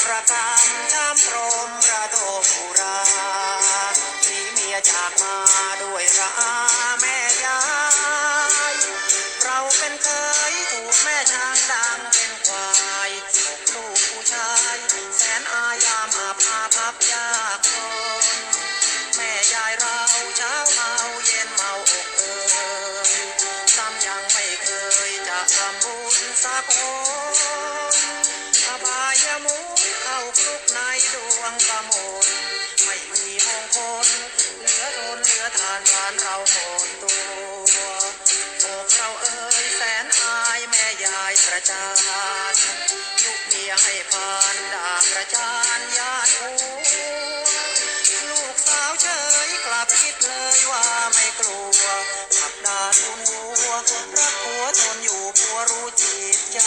ประจำจำพรมประดมอุรามีเมียจากมาด้วยราแม่ยาย เราเป็นเคยถูกแม่ช้างดังเป็นควายลูกผู้ชายแสนอายามอาภาพับยากคนแม่ยายเราเช้าเมาเย็นเมาอกเอ่ยซ้ำยังไม่เคยจะทำบุญสักคน ยายมุข้าคลุกในดวงกระมนไม่มีมงคลเหลือทนเหลือทานทานเราหมดตัวอกเราเอ่ยแสนอายแม่ยายประจานลูกเมียให้พานด่าประจานญาติผัวลูกสาวเฉยกลับคิดเลยว่าไม่กลัวขับดาทุนบัวรักผัวทนอยู่ผัวรู้จิตใจ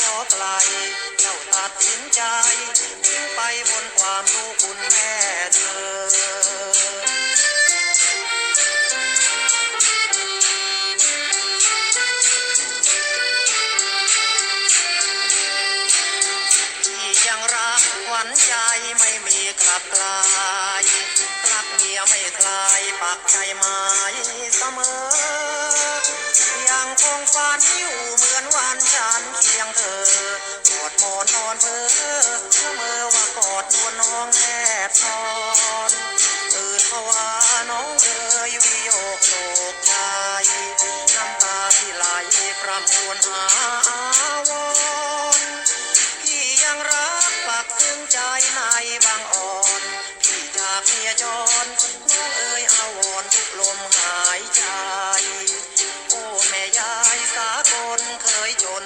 ขอไกล เจ้าตัดสินใจทิ้งไปบนความรู้คุณแม่เธอที่ยังรักหวันใจไม่มีกลับกลายรักเมียไม่คลายปักใจหมายเสมอากเมียจรน้องเอ๋ยอาวรทุกลมหายใจ โอ้แม่ยายสากลเคยจน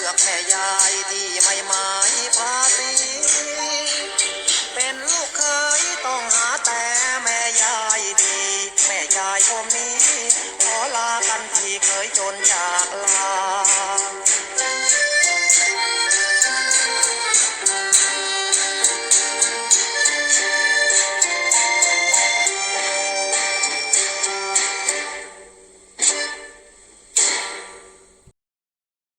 ือกแม่ยายที่ไม่มา